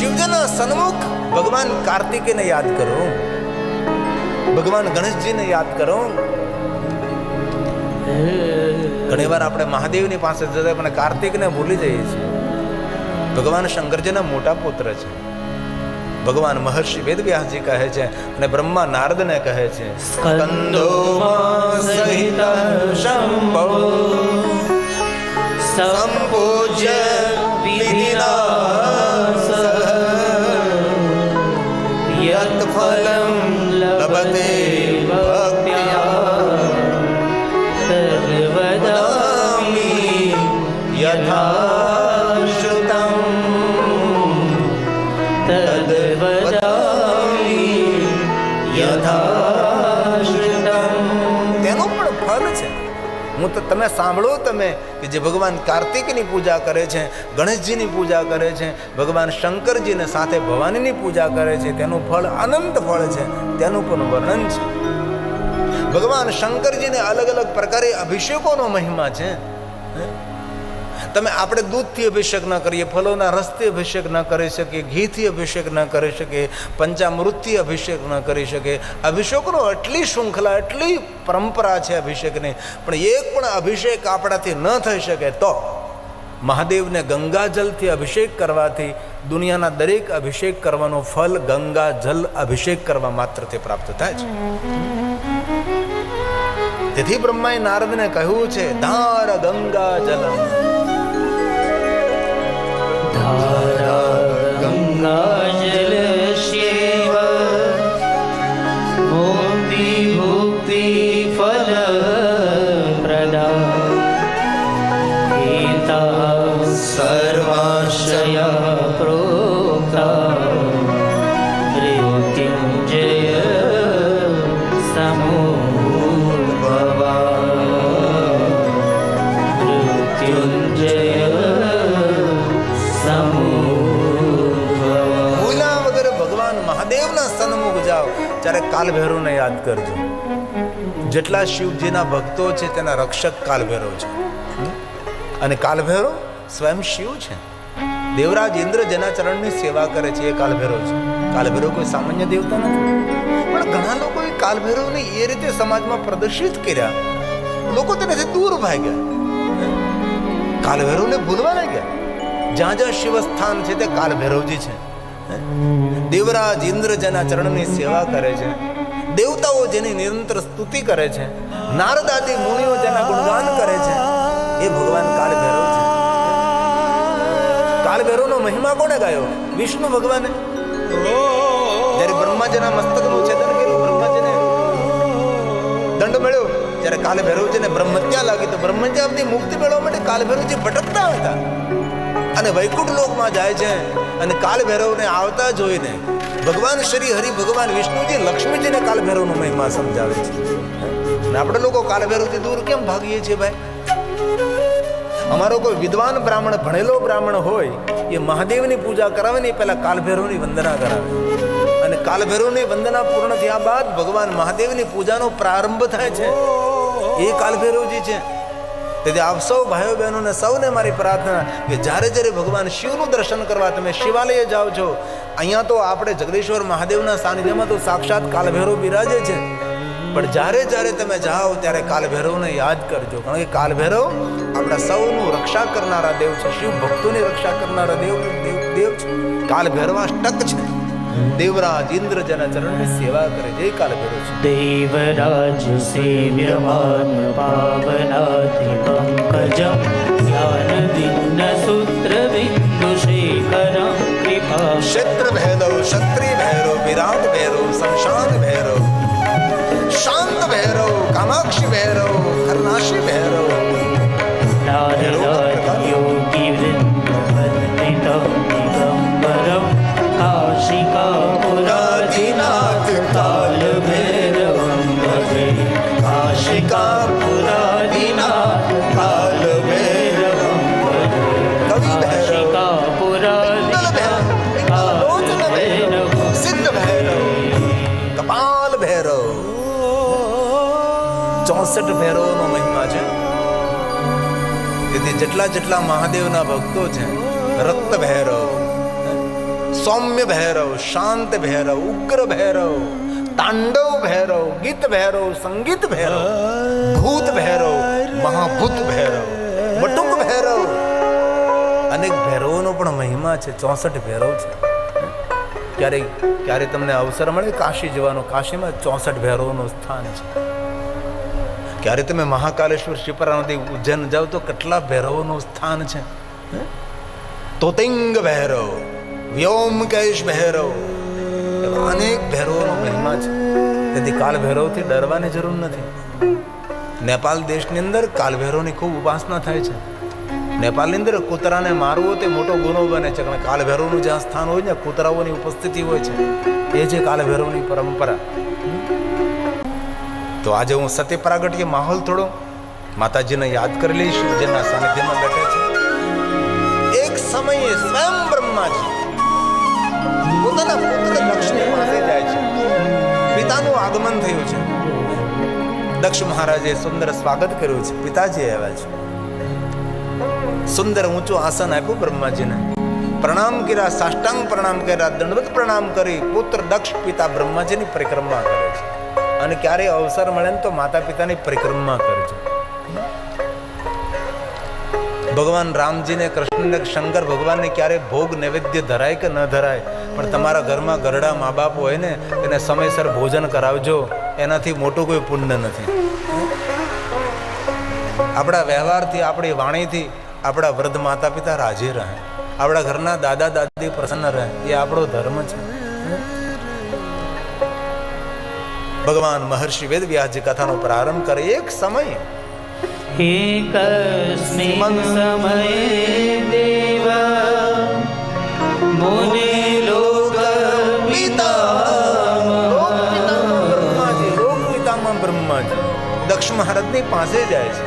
શિવજીના સન્મુખ ભગવાન કાર્તિકેયને યાદ કરો. ભગવાન ગણેશજીને યાદ કરો. ઘણી વાર આપણે મહાદેવની પાસે જતા પણ કાર્તિકને ભૂલી જઈએ છીએ. ભગવાન શંકરજીના મોટા પુત્ર છે. ભગવાન મહર્ષિ વેદવ્યાસજી કહે છે અને બ્રહ્મા નારદને કહે છે, સ્કંદો સહિત શંભો. સંપૂજ્ય વિધિના યત ફલમ લભતે श्रुतं વદામિ यथा શ્રુતમ તેનું પણ ફળ છે. હું તો તમે સાંભળો તમે કે જે ભગવાન કાર્તિકની પૂજા કરે છે, ગણેશજીની પૂજા કરે છે, ભગવાન શંકરજીને સાથે ભવાનીની પૂજા કરે છે, તેનું ફળ અનંત ફળ છે, તેનું પણ વર્ણન છે. ભગવાન શંકરજીને અલગ અલગ પ્રકારે અભિષેકોનો મહિમા છે. તમે આપણે દૂધથી અભિષેક ન કરીએ, ફલોના રસથી અભિષેક ન કરી શકીએ, ઘીથી અભિષેક ન કરી શકીએ, પંચામૃતથી અભિષેક ન કરી શકીએ. અભિષેકનો એટલી શૃંખલા એટલી પરંપરા છે અભિષેકની, પણ એક પણ અભિષેક આપણાથી ન થઈ શકે તો મહાદેવને ગંગાજલથી અભિષેક કરવાથી દુનિયાના દરેક અભિષેક કરવાનો ફલ ગંગા જલ અભિષેક કરવા માત્રથી પ્રાપ્ત થાય છે. તેથી બ્રહ્માએ નારદને કહ્યું છે, ધાર ગંગા જલમ કાલભૈરવને યાદ કરજો. જેટલા શિવજીના ભક્તો છે તેના રક્ષક કાલભૈરવ છે. અને કાલભૈરવ સ્વયં શિવ છે. દેવરાજ ઇન્દ્ર જેના ચરણની સેવા કરે છે એ કાલભૈરવ છે. કાલભૈરવ કોઈ સામાન્ય દેવતા નથી. પણ ઘણા લોકોએ કાલભૈરવને એ રીતે સમાજમાં પ્રદર્શિત કર્યા. લોકો તેનાથી દૂર ભાગ્યા. કાલભૈરવને ભૂલવા લાગ્યા. જ્યાં જ્યાં શિવસ્થાન છે તે કાલભૈરવજી છે. દેવરાજ ઇન્દ્રજના ચરણની સેવા કરે છે. દેવતાઓ જેની નિરંતર સ્તુતિ કરે છે. નારદ મુનિઓ જેના ગુણગાન કરે છે. એ ભગવાન કાલભૈરવ છે. કાલભૈરવનો મહિમા કોણે ગાયો? વિષ્ણુ ભગવાને? જ્યારે બ્રહ્માજીના મસ્તકનું છેદન કર્યું, બ્રહ્માજીને દંડ મળ્યો. જ્યારે કાલ ભૈરવજીને બ્રહ્મત્યા લાગી, તો બ્રહ્મત્યાથી મુક્તિ મેળવવા માટે કાલ ભૈરવજી ભટકતા હતા. અને વૈકુંઠ લોકમાં જાય છે. અને કાલ ભૈરવને આવતા જોઈને ભગવાન શ્રી હરિ, ભગવાન વિષ્ણુજી, લક્ષ્મીજીને કાલ ભૈરવનો મહિમા સમજાવે છે. અને આપણે લોકો કાલ ભૈરવથી દૂર કેમ ભાગીએ છીએ ભાઈ? અમારો કોઈ વિદ્વાન બ્રાહ્મણ, ભણેલો બ્રાહ્મણ હોય, એ મહાદેવની પૂજા કરાવે ને એ પહેલાં કાલભૈરવની વંદના કરાવે. અને કાલભૈરવની વંદના પૂર્ણ થયા બાદ ભગવાન મહાદેવની પૂજાનો પ્રારંભ થાય છે. એ કાલભૈરવજી છે. તેથી આપ સૌ ભાઈઓ બહેનોને સૌને મારી પ્રાર્થના કે જ્યારે જ્યારે ભગવાન શિવનું દર્શન કરવા તમે શિવાલય જાઓ છો, અહીંયા તો આપણે જગદીશ્વર મહાદેવના સાનિધ્યમાં તો સાક્ષાત કાલભૈરવ બિરાજે છે. પણ જ્યારે જ્યારે તમે જાઓ ત્યારે કાલભૈરવને યાદ કરજો, કારણ કે કાલભૈરવ આપણા સૌનું રક્ષા કરનારા દેવ છે, શિવ ભક્તોની રક્ષા કરનારા દેવ દેવ દેવ છે. કાલભૈરવા ટક છે. દેવરાજ ઇન્દ્રજના ચરણની સેવા કરે. જય કાલ ભેરો છે. દેવરાજ સેવ્યમાન પાવનાથી પંકજમ. જ્ઞાન દિન સૂત્ર બિંદુ શેખર કૃપા ક્ષેત્ર ભૈરવ ક્ષત્રિય ભૈરવ વિરાટ ભૈરવ સંશાન ચોસઠ ભૈરવનો મહિમા છે. તેથી જેટલા જેટલા મહાદેવના ભક્તો છે, રક્ત ભૈરવ, સૌમ્ય ભૈરવ, શાંત ભૈરવ, ઉગ્ર ભૈરવ, તાંડવ ભૈરવ, ગીત ભૈરવ, સંગીત ભૈરવ, ભૂત ભૈરવ, મહાભૂત ભૈરવ વટુક ભૈરવ, અનેક ભૈરવોનો પણ મહિમા છે, ચોસઠ ભૈરવ છે. ક્યારેક ક્યારે તમને અવસર મળે? કાશી જવાનો કાશીમાં ચોસઠ ભૈરવનું સ્થાન છે. ક્યારે તમે મહાકાલેશ્વર શિપરામાંથી ઉજ્જૈન જાઓ તો કેટલા ભૈરવોનું સ્થાન છે? તોતિંગ ભૈરવ વ્યોમકેશ ભૈરવ. અનેક ભૈરવોનો મહિમા છે. તેથી કાલ ભૈરવથી ડરવાની જરૂર નથી. નેપાલ દેશની અંદર કાલ ભૈરવની ખૂબ ઉપાસના થાય છે. નેપાલની અંદર કૂતરાને મારવો તે મોટો ગુનો બને છે. કારણ કાલ ભૈરવનું જ્યાં સ્થાન હોય ને, કૂતરાઓની ઉપસ્થિતિ હોય છે. એ છે કાલ ભૈરવની પરંપરા. તો આજે હું સત્ય પ્રાગટ્ય માહોલ થોડો માતાજીને યાદ કરી લઈશ જેના સાનિધ્યમાં બેઠા છે. એક સમયે સ્વયં બ્રહ્માજી પોતાના પુત્ર લક્ષ્મી પાસે જાય છે. પિતાનું આગમન થયું છે. દક્ષ મહારાજે સુંદર સ્વાગત કર્યું છે. પિતાજી આવ્યા છે. સુંદર ઊંચું આસન આપ્યું બ્રહ્માજીને. પ્રણામ કર્યા, સાષ્ટાંગ પ્રણામ કર્યા, દંડવત પ્રણામ કરી પુત્ર દક્ષ પિતા બ્રહ્માજીની પરિક્રમા કરે છે. અને ક્યારે અવસર મળે ને તો માતા પિતાની પરિક્રમા કરજો. ભગવાન રામજીને કૃષ્ણને શંકર ભગવાનને ક્યારે ભોગ નૈવેદ્ય ધરાય કે ન ધરાય, પણ તમારા ઘરમાં ગરડા મા બાપ હોય ને એને સમયસર ભોજન કરાવજો, એનાથી મોટું કોઈ પુણ્ય નથી. આપણા વ્યવહારથી, આપણી વાણીથી, આપણા વૃદ્ધ માતા પિતા રાજી રહે. આપણા ઘરના દાદા દાદી પ્રસન્ન રહે. એ આપણો ધર્મ છે. ભગવાન મહર્ષિ વેદ વેદવ્યાસજી કથાનો પ્રારંભ કરે એક સમય. એકસ્મિન સમયે દેવ મુનિ લોક પિતામહ. બ્રહ્માજી દક્ષ પાસે જાય છે.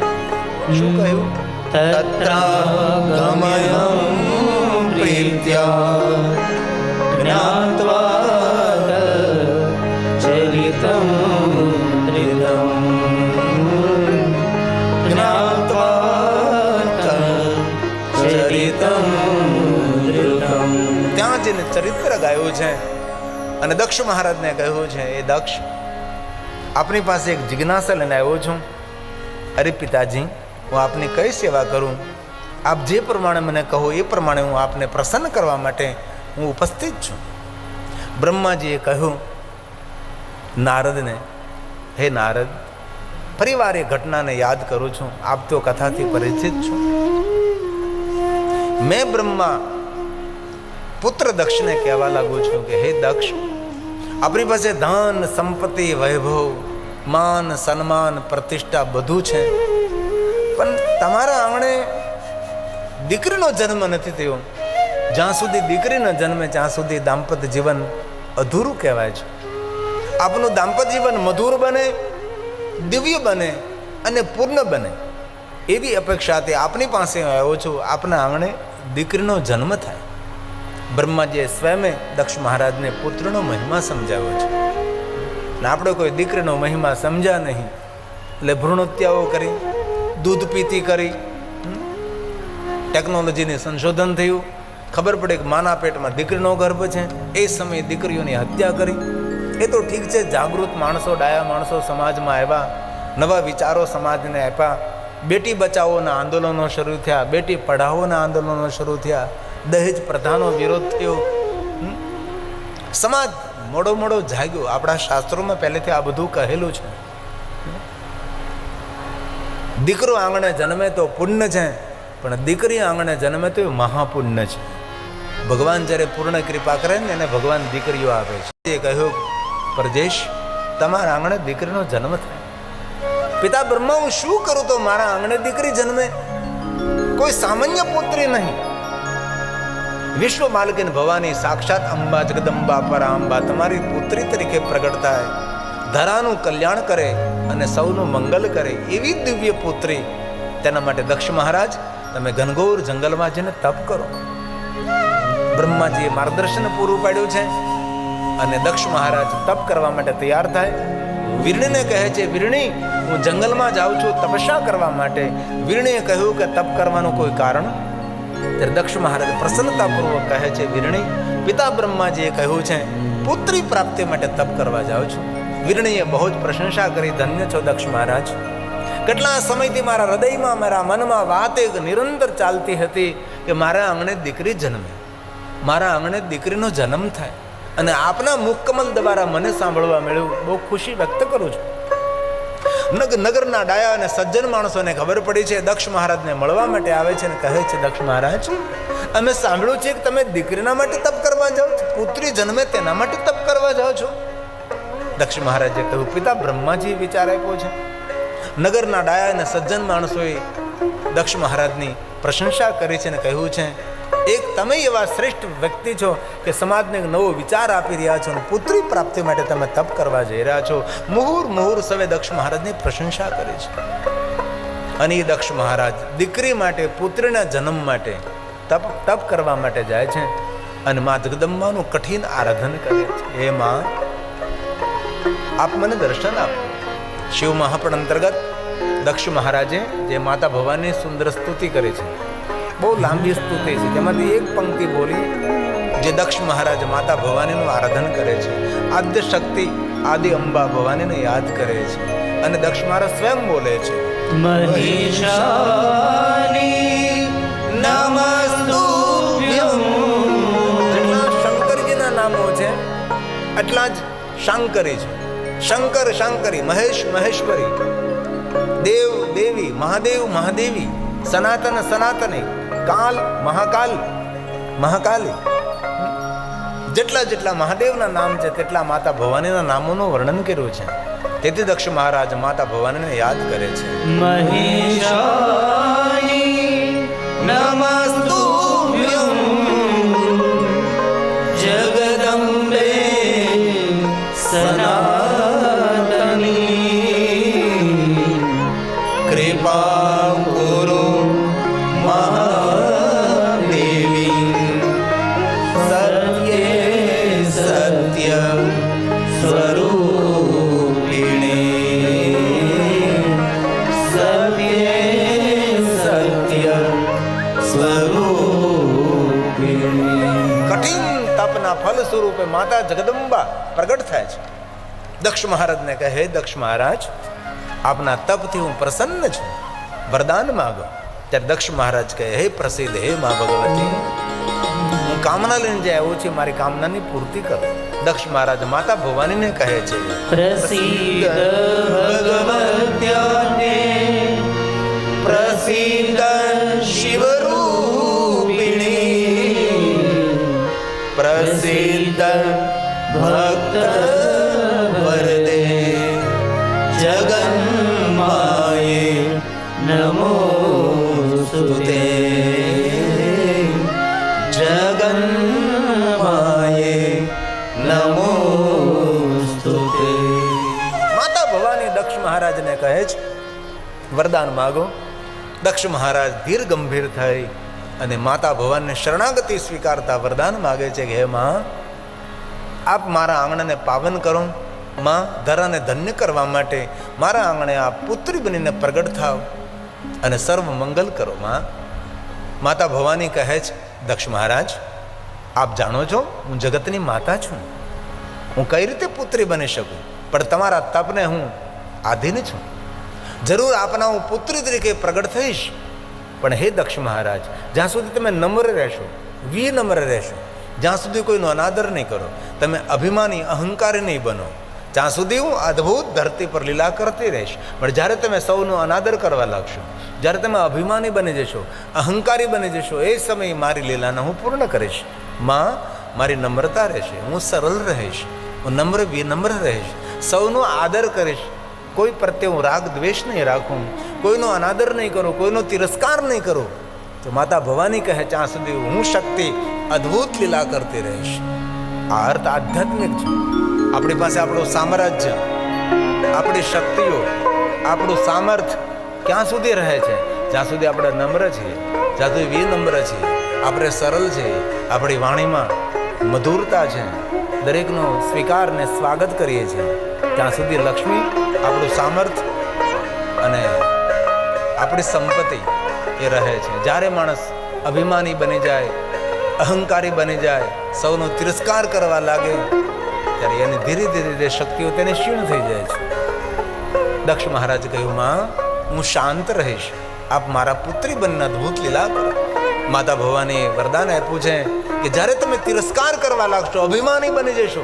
શું કહ્યું? તત્રા પ્રીત્યા. જ્ઞાત્વા ગાયું છે. અને દક્ષ મહારાજને કહ્યું છે, એ દક્ષ, આપની પાસે એક જિજ્ઞાસા લઈને આવ્યો છું. અરે પિતાજી, હું આપની કઈ સેવા કરું? આપ જે પ્રમાણે મને કહો, એ પ્રમાણે હું આપને પ્રસન્ન કરવા માટે હું ઉપસ્થિત છું. બ્રહ્માજીએ કહ્યું, નારદને, હે નારદ ફરીવાર એ ઘટનાને યાદ કરું છું. આપ તો કથાથી પરિચિત છું. મેં બ્રહ્મા પુત્ર દક્ષને કહેવા લાગુ છું કે, હે દક્ષ, આપણી પાસે ધન, સંપત્તિ, વૈભવ, માન, સન્માન, પ્રતિષ્ઠા બધું છે. પણ તમારા આંગણે દીકરીનો જન્મ નથી થયો. જ્યાં સુધી દીકરી ન જન્મે, ત્યાં સુધી દાંપત્ય જીવન અધૂરું કહેવાય છે. આપનું દાંપત્ય જીવન મધુર બને, દિવ્ય બને અને પૂર્ણ બને. એવી અપેક્ષાથી આપની પાસે આવ્યો છું. આપના આંગણે દીકરીનો જન્મ થાય. બ્રહ્માજીએ સ્વયં દક્ષ મહારાજને પુત્રનો મહિમા સમજાવ્યો છે. ને આપણે કોઈ દીકરીનો મહિમા સમજ્યા નહીં. એટલે ભ્રૂણત્યાઓ કરી, દૂધ પીતી કરી ટેકનોલોજીની સંશોધન થયું. ખબર પડે કે માના પેટમાં દીકરીનો ગર્ભ છે. એ સમયે દીકરીઓની હત્યા કરી. એ તો ઠીક છે, જાગૃત માણસો, ડાયા માણસો સમાજમાં આવ્યા. નવા વિચારો સમાજને આપ્યા. બેટી બચાવોના આંદોલનો શરૂ થયા, બેટી પઢાઓના આંદોલનો શરૂ થયા. દહેજ પ્રથાનો વિરોધ થયો? સમાજ મોડો મોડો જાગ્યો. આપણા શાસ્ત્રોમાં પહેલેથી આ બધું કહેલું છે. દીકરો આંગણે જન્મે તો પુણ્ય છે, પણ દીકરી આંગણે જન્મે તો એ મહાપુણ્ય છે. ભગવાન જ્યારે પૂર્ણ કૃપા કરે ને એને ભગવાન દીકરીઓ આપે છે. એ કહ્યું પ્રજેશ તમારા આંગણે દીકરીનો જન્મ થાય. પિતા બ્રહ્મા હું શું કરું તો મારા આંગણે દીકરી જન્મે? કોઈ સામાન્ય પુત્રી નહીં. વિશ્વ માલકિન ભવાની સાક્ષાત અંબા જગદંબા પરાંબા તમારી પુત્રી તરીકે પ્રગટ થાય ધરાનું કલ્યાણ કરે અને સૌનું મંગલ કરે એવી દિવ્ય પુત્રી. તેના માટે દક્ષ મહારાજ, તમે ઘનઘોર જંગલમાં જઈને તપ કરો. બ્રહ્માજીએ માર્ગદર્શન પૂરું પાડ્યું છે અને દક્ષ મહારાજ તપ કરવા માટે તૈયાર થાય. વિરણીને કહે છે, વિરણી, હું જંગલમાં જાઉં છું તપસ્યા કરવા માટે. વિરણીએ કહ્યું કે તપ કરવાનું કોઈ કારણ ત્યારે દક્ષ મહારાજ પ્રસન્નતાપૂર્વક કહે છે, વીરણી, પિતા બ્રહ્માજીએ કહ્યું છે, પુત્રી પ્રાપ્તિ માટે તપ કરવા જાઉં છું. વિરણીએ બહુ જ પ્રશંસા કરી, ધન્ય છો દક્ષ મહારાજ. કેટલા સમયથી મારા હૃદયમાં, મારા મનમાં વાત એક નિરંતર ચાલતી હતી કે મારા આંગણે દીકરી જન્મે. મારા આંગણે દીકરીનો જન્મ થાય. અને આપના મુખકમલ દ્વારા મને સાંભળવા મળ્યું. બહુ ખુશી વ્યક્ત કરું છું. નગરના ડાયા અને સજ્જન માણસોને ખબર પડી છે, દક્ષ મહારાજને મળવા માટે આવે છે અને કહે છે, દક્ષ મહારાજ, અમે સાંભળ્યું છે કે તમે દીકરીના માટે તપ કરવા જાઓ છો, પુત્રી જન્મે તેના માટે તપ કરવા જાઓ છો. દક્ષ મહારાજે કહ્યું, પિતા બ્રહ્માજી વિચાર આપ્યો છે. નગરના ડાયા અને સજ્જન માણસોએ દક્ષ મહારાજની પ્રશંસા કરી છે અને કહ્યું છે એક તમે એવા શ્રેષ્ઠ વ્યક્તિ છો કે સમાજને નવો વિચાર આપી રહ્યા છો અને પુત્રી પ્રાપ્તિ માટે તમે તપ કરવા જઈ રહ્યા છો. મુહુર મુહુર સવે દક્ષ મહારાજની પ્રશંસા કરી છે. અને એ દક્ષ મહારાજ દીકરી માટે, પુત્રીના જન્મ માટે તપ તપ કરવા માટે જાય છે અને મા જગદંબાનું કઠિન આરાધન કરે છે. એ માં, આપ મને દર્શન આપો. શિવ મહાપણ અંતર્ગત દક્ષ મહારાજે જે માતા ભવાની સુંદર સ્તુતિ કરી છે બહુ લાંબી સ્તુતિ છે. તેમાંથી એક પંક્તિ બોલી જે દક્ષ મહારાજ માતા ભવાનીનું આરાધન કરે છે આદ્ય શક્તિ આદિ અંબા ભવાનીને યાદ કરે છે અને દક્ષ મહારાજ સ્વયં બોલે છે. જેટલા શંકરજીના નામો છે એટલા જ શાંકરી છે. શંકર શાંકરી મહેશ મહેશ્વરી. દેવ દેવી મહાદેવ મહાદેવી સનાતન સનાતની. કાલ, મહાકાલ, મહાકાલી. જેટલા જેટલા મહાદેવના નામ છે, તેટલા માતા ભવાનીના નામોનું વર્ણન કર્યું છે. તેથી દક્ષ મહારાજ માતા ભવાનીને યાદ કરે છે. મહિષાની નમસ્તુભ્યમ સ્વરૂપે માતા જગદંબા પ્રગટ થાય છે. દક્ષ મહારાજને કહે દક્ષ મહારાજ, આપના તપથી હું પ્રસન્ન છું. વરદાન માગો. ત્યારે દક્ષ મહારાજ કહે, હે પ્રસિદ્ધ, હે મા ભગવતી, હું કામના લઈને જે આવ્યો છું, મારી કામનાની પૂર્તિ કરો. દક્ષ મહારાજ માતા ભવાનીને કહે છે, પ્રસિદ્ધ ભગવત્યાને, પ્રસિદ્ધ મહારાજને કહે છે, વરદાન માગો. દક્ષ મહારાજ ધીર ગંભીર થઈ અને માતા ભવાનને શરણાગતિ સ્વીકારતા વરદાન માગે છે કે, હે માં, આપ મારા આંગણાને પાવન કરો. માં, ધરાને ધન્ય કરવા માટે મારા આંગણે આ પુત્રી બનીને પ્રગટ થાવ અને સર્વ મંગલ કરો, માં. માતા ભવાની કહે છે, દક્ષ મહારાજ, આપ જાણો છો, હું જગતની માતા છું. હું કઈ રીતે પુત્રી બની શકું? પણ તમારા તપને હું આધીન છું. જરૂર આપના હું પુત્રી તરીકે પ્રગટ થઈશ. પણ હે દક્ષ મહારાજ, જ્યાં સુધી તમે નમ્ર રહેશો, વિનમ્ર રહેશો, જ્યાં સુધી કોઈનો અનાદર નહીં કરો, તમે અભિમાની, અહંકારી નહીં બનો. ત્યાં સુધી હું અદ્ભુત ધરતી પર લીલા કરતી રહીશ. પણ જ્યારે તમે સૌનો અનાદર કરવા લાગશો, જ્યારે તમે અભિમાની બની જશો, અહંકારી બની જશો, એ સમયે મારી લીલાને હું પૂર્ણ કરીશ. માં, મારી નમ્રતા રહેશે, હું સરળ રહીશ, હું નમ્ર, વિનમ્ર રહીશ, સૌનો આદર કરીશ. કોઈ પ્રત્યે હું રાગ, દ્વેષ નહીં રાખું. કોઈનો અનાદર નહીં કરું, કોઈનો તિરસ્કાર નહીં કરું. તો માતા ભવાની કહે, ત્યાં સુધી હું શક્તિ, અદ્ભુત લીલા કરતી રહીશ. આ અર્થ આધ્યાત્મિક છે. આપણી પાસે આપણું સામ્રાજ્ય, આપણી શક્તિઓ, આપણું સામર્થ્ય ક્યાં સુધી રહે છે? જ્યાં સુધી આપણે નમ્ર છીએ, જ્યાં સુધી વિનમ્ર છીએ, આપણે સરળ છીએ, આપણી વાણીમાં મધુરતા છે, દરેકનો સ્વીકાર ને સ્વાગત કરીએ છીએ. ત્યાં સુધી લક્ષ્મી આપણું સામર્થ્ય અને આપણી સંપત્તિ એ રહે છે. જ્યારે માણસ અભિમાની બની જાય, અહંકારી બની જાય, સૌનો તિરસ્કાર કરવા લાગે, ત્યારે એની ધીરે ધીરે શક્તિઓ તેને ક્ષીણ થઈ જાય છે. દક્ષ મહારાજ કહ્યું, માં, હું શાંત રહીશ. આપ મારા પુત્રી બનીને અદ્ભુત લીલા કરો. માતા ભવાની વરદાન આપ્યું છે કે જ્યારે તમે તિરસ્કાર કરવા લાગશો, અભિમાની બની જશો,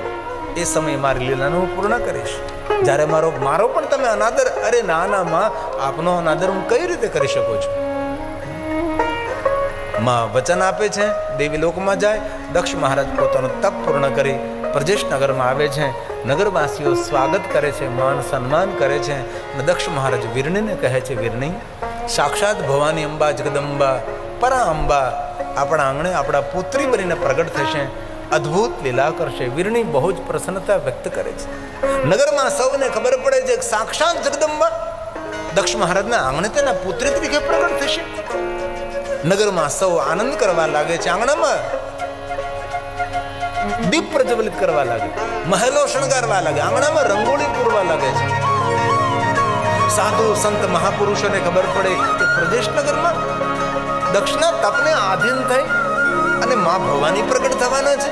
એ સમયે મારી લીલાને હું પૂર્ણ કરીશ. જ્યારે મારો મારો પણ તમે અનાદર અરે ના ના, માં. આપનો અનાદર હું કઈ રીતે કરી શકું છું? માં વચન આપે છે, દેવી લોકમાં જાય, દક્ષ મહારાજ પોતાનો તપ પૂર્ણ કરી પ્રજેશ નગરમાં આવે છે, નગરવાસીઓ સ્વાગત કરે છે, માન સન્માન કરે છે અને દક્ષ મહારાજ વીરણીને કહે છે, વીરણી, સાક્ષાત ભવાની અંબા, જગદંબા પરા અંબા આપણા આંગણે આપણા પુત્રી બનીને પ્રગટ થશે અદ્ભુત લીલા કરશે વીરણી બહુ જ પ્રસન્નતા વ્યક્ત કરે છે. નગરમાં સૌને ખબર પડે છે સાક્ષાત જગદંબા દક્ષ મહારાજના આંગણે તેના પુત્રી તરીકે પ્રગટ થશે. નગરમાં સૌ આનંદ કરવા લાગે છે. આંગણામાં દીપ પ્રજ્વલિત કરવા લાગે મહેલો શણગારવા લાગે આંગણામાં રંગોળી પૂરવા લાગે છે. સાધુ, સંત, મહાપુરુષોને ખબર પડે કે પ્રદેશનગરમાં દક્ષના તપને આધીન થઈ અને મા ભવાની પ્રગટ થવાના છે.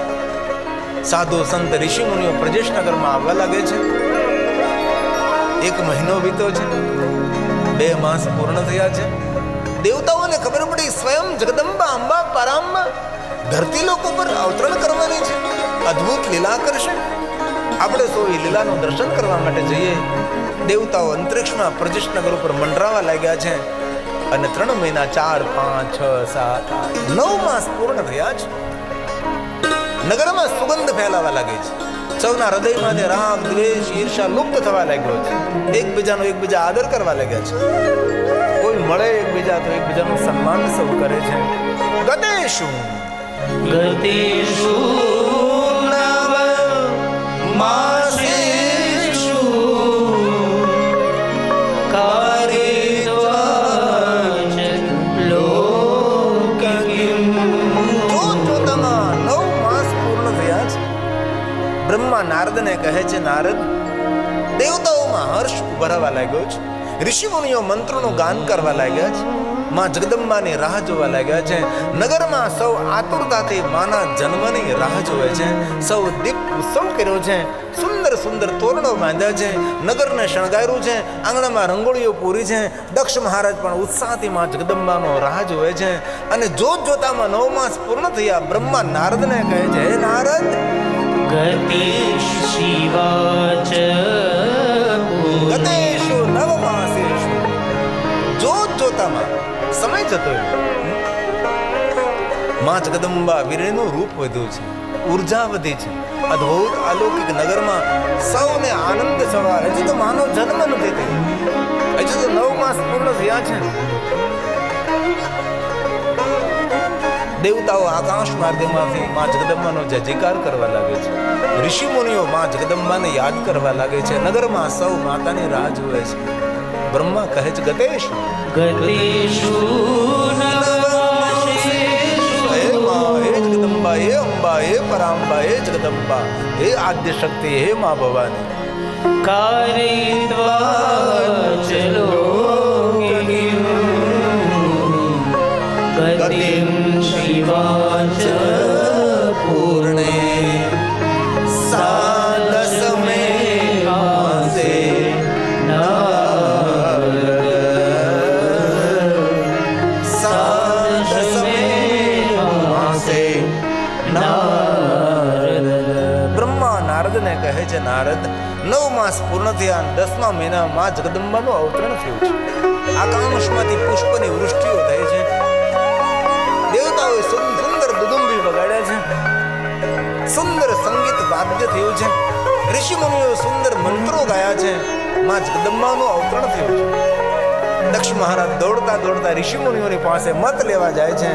સાધુ સંત ઋષિ મુનિઓ પ્રજેશનગરમાં આવવા લાગે છે. એક મહિનો વીતો છે. બે માસ પૂર્ણ થયા છે. દેવતાઓને ખબર પડી સ્વયં જગદંબા, અંબા, પરાંબા, ધરતી લોકો પર અવતરણ કરવાની છે. અદ્ભુત લીલા કરશે આપણે સૌ એ લીલાનું દર્શન કરવા માટે જઈએ. દેવતાઓ અંતરિક્ષમાં પ્રજેશનગર ઉપર મંડરાવા લાગ્યા છે. અને ત્રણ મહિના ચાર, પાંચ, છ, સાત, આઠ, નવ માસ પૂર્ણ થયા છે નગરમાં સુગંધ ફેલાવા લાગે છે. સૌના હૃદયમાંથી રાગ, દ્વેષ ઈર્ષા લુપ્ત થવા લાગ્યો છે. એકબીજાનો એકબીજા આદર કરવા લાગ્યા છે. કોઈ મળે એકબીજા તો એકબીજાનું સન્માન સૌ કરે છે. ગતે શું ગતેષુ નવ માસેષુ નારદને કહે છે, નારદ, દેવતાઓમાં હર્ષ ઉભરાવા લાગ્યો છે. ઋષિમુનિઓ મંત્રોનું ગાન કરવા લાગ્યા છે. માં જગદંબાની રાહ જોવા લાગ્યા છે. નગરમાં સૌ આતુરતાથી માના જન્મની રાહ જોવે છે. સૌ દીપ ઉત્સવ કર્યો છે. સુંદર સુંદર તોરણો બાંધ્યા છે. નગરને શણગાર્યું છે. આંગણામાં રંગોળીઓ પૂરી છે. દક્ષ મહારાજ પણ ઉત્સાહથી માં જગદંબાનો રાહ જોવે છે. અને જોત જોતામાં નવ માસ પૂર્ણ થયા બ્રહ્મા નારદને કહે છે, હે નારદ ગતેષ શિવાચ ગતેષુ નવ જોત જોતામાં સમય જતો માં જગદંબા વીરેનું રૂપ વધ્યું છે ઊર્જા વધી છે અદ્ભુત અલૌકિક નગરમાં સૌને આનંદ સવાર હજી તો માનવ જન્મ નથી થયો હજી તો નવ માસ પૂર્ણ થયા છે દેવતાઓ આકાશ માર્ગમાંથી માં જગદંબાનો જય જયકાર કરવા લાગે છે. ઋષિ મુનિઓ માં જગદંબાને યાદ કરવા લાગે છે. નગરમાં સૌ માતાની રાહ જોવે છે. બ્રહ્મા કહે છે ગતેશ. હે જગદંબા હે અંબા હે પરાંબા હે જગદંબા હે આદ્ય શક્તિ હે મા ભવાની. કારિત્વાચ અને દસમા મહિનામાં જગદંબાનું અવતરણ થયું છે. આકાશમાંથી પુષ્પની વૃષ્ટિઓ થાય છે. દેવતાઓએ સુંદર દુદુંબી વગાડ્યા છે. સુંદર સંગીત વાદ્ય થયું છે. ઋષિ મુનિઓ સુંદર મંત્રો ગાયા છે. માં જગદંબાનું અવતરણ થયું છે. દક્ષ મહારાજ દોડતા દોડતા ઋષિ મુનિઓની પાસે મત લેવા જાય છે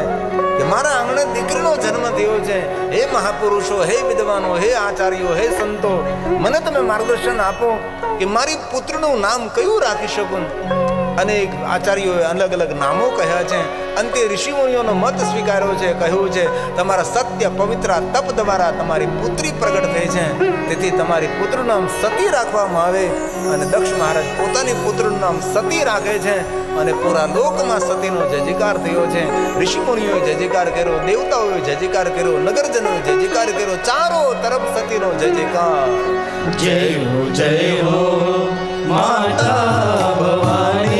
કે મારા આંગણે દીકરીનો જન્મ થયો છે. હે મહાપુરુષો, હે વિદ્વાનો, હે આચાર્યો, હે સંતો, મને તમે માર્ગદર્શન આપો. કે મારી પુત્રનું નામ કયું રાખી શકું? અનેક આચાર્યોએ અલગ અલગ નામો કહ્યા છે. અંતે ઋષિમુનિઓનો મત સ્વીકાર્યો છે, કહ્યું છે, તમારા સત્ય પવિત્ર તપ દ્વારા તમારી પુત્રી પ્રગટ થઈ છે. તેથી તમારી પુત્રનું નામ સતી રાખવામાં આવે અને દક્ષ મહારાજ પોતાની પુત્રનું નામ સતી રાખે છે. અને પૂરા લોકમાં સતીનો જજીકાર થયો છે ઋષિ ઋષિમુનિઓએ જજીકાર કર્યો, દેવતાઓએ જજીકાર કર્યો, નગરજનોએ જજીકાર કર્યો, ચારો તરફ સતીનો જજીકાર જય હો જય હો, માતા ભવાની.